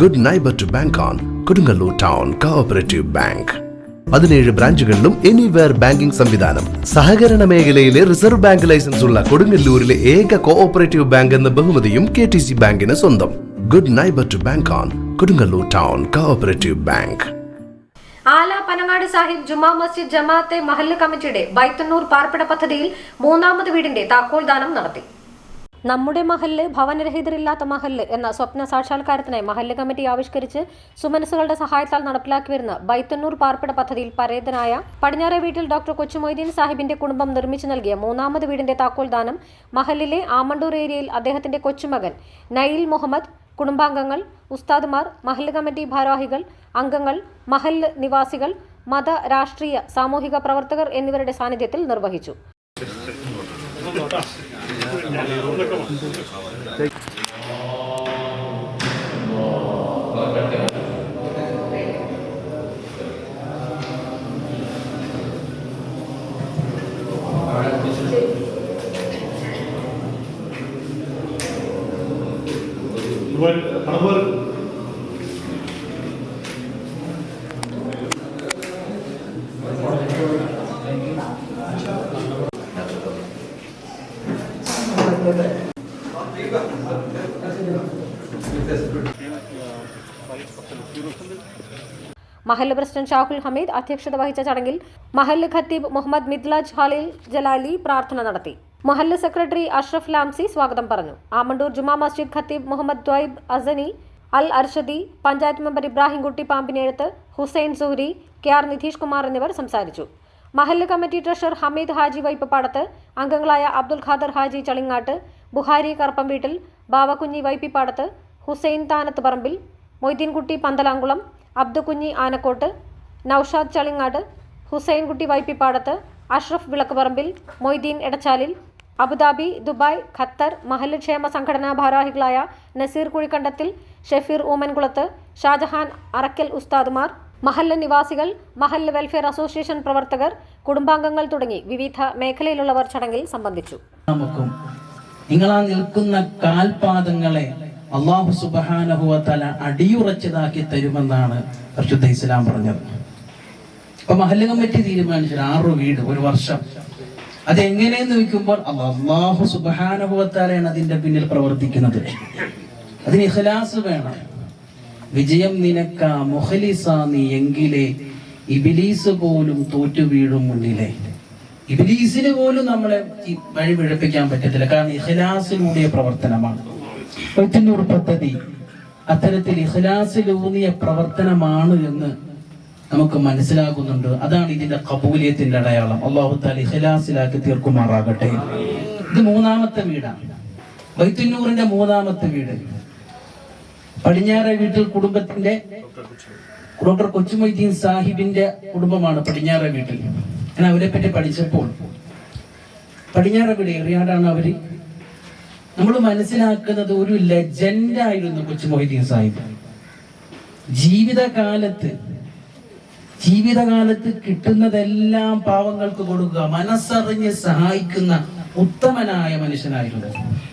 Good neighbour to bank on Kodungallur town cooperative bank പതിനേഴ് ബ്രാഞ്ചുകളിലും anywhere banking സംവിധാനം. സഹകരണ മേഖലയിലെ റിസർവ് ബാങ്ക് ലൈസൻസ് ഉള്ള കൊടുങ്ങല്ലൂരിലെ ഏക കോഓപ്പറേറ്റീവ് ബാങ്ക് എന്ന ബഹുമതിയും കെ ടി സി ബാങ്കിന് സ്വന്തം. Good neighbour to bank on Kodungallur town cooperative bank Ala Panangad Sahib Juma Masjid Jamaat-e മഹല്ല് കമ്മിറ്റിയുടെ ബൈത്തന്നൂർ പാർപ്പിട പദ്ധതിയിൽ മൂന്നാമത് വീടിന്റെ താക്കോൽ ദാനം നടത്തി. നമ്മുടെ മഹല്ല് ഭവനരഹിതരില്ലാത്ത മഹല്ല് എന്ന സ്വപ്ന സാക്ഷാത്കാരത്തിനായി മഹല്ല് കമ്മിറ്റി ആവിഷ്കരിച്ച് സുമനസുകളുടെ സഹായത്താൽ നടപ്പിലാക്കി വരുന്ന ബൈത്തന്നൂർ പാർപ്പിട പദ്ധതിയിൽ പരേതനായ പടിഞ്ഞാറെ വീട്ടിൽ ഡോക്ടർ കൊച്ചുമൊയ്തീൻ സാഹിബിന്റെ കുടുംബം നിർമ്മിച്ചു നൽകിയ മൂന്നാമത് വീടിന്റെ താക്കോൽദാനം മഹല്ലിലെ ആമണ്ടൂർ ഏരിയയിൽ അദ്ദേഹത്തിന്റെ കൊച്ചുമകൻ നയിൽ മുഹമ്മദ് കുടുംബാംഗങ്ങൾ ഉസ്താദുമാർ മഹല്ല് കമ്മിറ്റി ഭാരവാഹികൾ അംഗങ്ങൾ മഹല്ല് നിവാസികൾ മത രാഷ്ട്രീയ സാമൂഹിക പ്രവർത്തകർ എന്നിവരുടെ സാന്നിധ്യത്തിൽ നിർവഹിച്ചു. But, however, മഹല്ല് പ്രസിഡന്റ് ഷാഹുൽ ഹമീദ് അധ്യക്ഷത വഹിച്ച ചടങ്ങിൽ മഹല്ല് ഖത്തീബ് മുഹമ്മദ് മിദ്ലാജ് ഹാലിൽ ജലാലി പ്രാർത്ഥന നടത്തി. മഹല്ല് സെക്രട്ടറി അഷ്റഫ് ലാംസി സ്വാഗതം പറഞ്ഞു. ആമണ്ടൂർ ജുമാ മസ്ജിദ് ഖത്തീബ് Muhammad Dwaib Asani Al Arshadi panchayat member Ibrahimkutty Pambinezhath Hussain Soori K R Nitish Kumar എന്നിവർ സംസാരിച്ചു. മഹല്ല് കമ്മിറ്റി ട്രഷറർ ഹമീദ് ഹാജി വൈപ്പപ്പാടത്ത് അംഗങ്ങളായ Abdul Khader Haji Chalingatt Buhari Karappamveettil Bavakunhi Vaippipadath Hussain Thanath Parambil Moideenkutty Panthalankulam Abdukunhi Anakkottu Noushad Chalingad Hussainkutty Vaippipadath Ashraf Vilakkuparambil Moideen Edachalil Abu Dhabi Dubai Qatar മഹല്ല് ക്ഷേമ സംഘടനാ ഭാരവാഹികളായ നസീർ കുഴിക്കണ്ടത്തിൽ ഷെഫീർ ഊമൻകുളത്ത് ഷാജഹാൻ അറക്കൽ ഉസ്താദുമാർ മഹല്ല് നിവാസികൾ മഹല്ല വെൽഫെയർ അസോസിയേഷൻ പ്രവർത്തകർ കുടുംബാംഗങ്ങൾ തുടങ്ങി വിവിധ മേഖലയിലുള്ളവർ ചടങ്ങിൽ സംബന്ധിച്ചു. ആ നിൽക്കുന്ന കാൽപാദങ്ങളെ അള്ളാഹു സുബാനഹുവത്തല അടിയുറച്ചതാക്കി തരുമെന്നാണ് പരിശുദ്ധ ഇസ്ലാം പറഞ്ഞത്. അപ്പൊ മഹല്ല കമ്മിറ്റി തീരുമാനിച്ചത് ആറു വീട് ഒരു വർഷം. അതെങ്ങനെയെന്ന് വെക്കുമ്പോൾ അള്ളാഹു സുബാനഹുവത്താലയാണ് അതിന്റെ പിന്നിൽ പ്രവർത്തിക്കുന്നത്. അതിന് ഇഖലാസ് വേണം. വിജയം നിനക്ക മുഖലിസ നീ എങ്കിലേ. ഇബിലീസ് പോലും തോറ്റു വീഴും മുന്നിലെ. ഇബിലീസിന് പോലും നമ്മളെ വഴി പിഴപ്പിക്കാൻ പറ്റത്തില്ല. കാരണം ഇഖലാസിലൂടിയ പ്രവർത്തനമാണ്. പൈത്തന്നൂർ പദ്ധതി. അത്തരത്തിൽ ഇഖലാസിലൂന്നിയ പ്രവർത്തനമാണ് എന്ന് നമുക്ക് മനസ്സിലാകുന്നുണ്ട്. അതാണ് ഇതിന്റെ കബൂലിയത്തിന്റെ അടയാളം. അള്ളാഹു താല ഇഖലാസിലാക്കി തീർക്കുമാറാകട്ടെ. ഇത് മൂന്നാമത്തെ വീടാണ്. വൈത്തുന്നൂറിന്റെ മൂന്നാമത്തെ വീട്. പടിഞ്ഞാറെ വീട്ടിൽ കുടുംബത്തിന്റെ ഡോക്ടർ കൊച്ചുമൊയ്തീൻ സാഹിബിന്റെ കുടുംബമാണ് പടിഞ്ഞാറെ വീട്ടിൽ. ഞാൻ അവരെ പറ്റി പഠിച്ചപ്പോൾ പടിഞ്ഞാറെ വീട് എറിയാടാണ് അവർ. നമ്മൾ മനസ്സിലാക്കുന്നത് ഒരു ലെജൻഡ് ആയിരുന്നു കൊച്ചുമൊയ്തീൻ സാഹിബ്. ജീവിതകാലത്ത് ജീവിതകാലത്ത് കിട്ടുന്നതെല്ലാം പാവങ്ങൾക്ക് കൊടുക്കുക മനസ്സറിഞ്ഞ് സഹായിക്കുന്ന ഉത്തമനായ മനുഷ്യനായിരുന്നു.